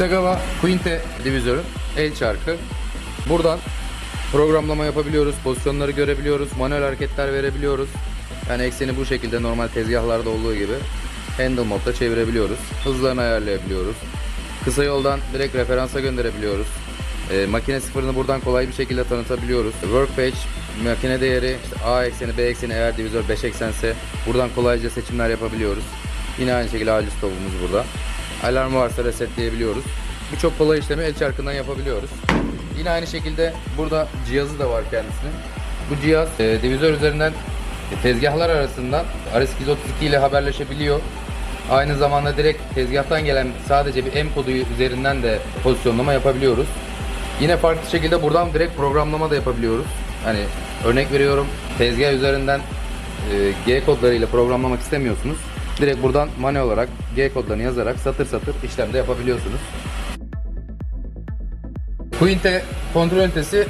Kitagawa Quinte divizörü el çarkı. Buradan programlama yapabiliyoruz, pozisyonları görebiliyoruz, manuel hareketler verebiliyoruz. Yani ekseni bu şekilde normal tezgahlarda olduğu gibi handle modda çevirebiliyoruz. Hızlarını ayarlayabiliyoruz. Kısa yoldan direkt referansa gönderebiliyoruz. Ee, makine sıfırını buradan kolay bir şekilde tanıtabiliyoruz. Workpage, makine değeri, işte A ekseni, B ekseni eğer divizör 5 eksense buradan kolayca seçimler yapabiliyoruz. Yine aynı şekilde acil stopumuz burada. Alarm varsa resetleyebiliyoruz. Birçok kolay işlemi el çarkından yapabiliyoruz. Yine aynı şekilde burada cihazı da var kendisinin. Bu cihaz e, divizör üzerinden e, tezgahlar arasından RS232 ile haberleşebiliyor. Aynı zamanda direkt tezgahtan gelen sadece bir M kodu üzerinden de pozisyonlama yapabiliyoruz. Yine farklı şekilde buradan direkt programlama da yapabiliyoruz. Hani örnek veriyorum tezgah üzerinden e, G kodlarıyla programlamak istemiyorsunuz. Direkt buradan manuel olarak G kodlarını yazarak satır satır işlemde yapabiliyorsunuz. Quinte kontrol ünitesi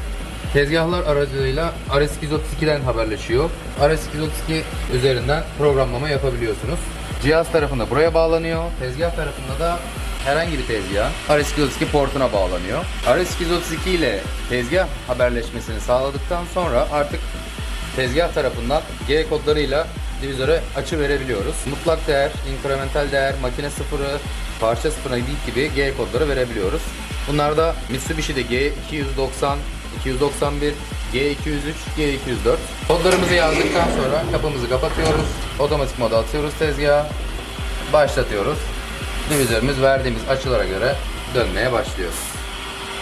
tezgahlar aracılığıyla RS232'den haberleşiyor. RS232 üzerinden programlama yapabiliyorsunuz. Cihaz tarafında buraya bağlanıyor. Tezgah tarafında da herhangi bir tezgah RS232 portuna bağlanıyor. RS232 ile tezgah haberleşmesini sağladıktan sonra artık tezgah tarafından G kodlarıyla divizöre açı verebiliyoruz. Mutlak değer, inkremental değer, makine sıfırı, parça sıfırına gibi G kodları verebiliyoruz. Bunlar da Mitsubishi'de G290, 291, G203, G204. Kodlarımızı yazdıktan sonra kapımızı kapatıyoruz. Otomatik moda atıyoruz tezgaha. Başlatıyoruz. Divizörümüz verdiğimiz açılara göre dönmeye başlıyor.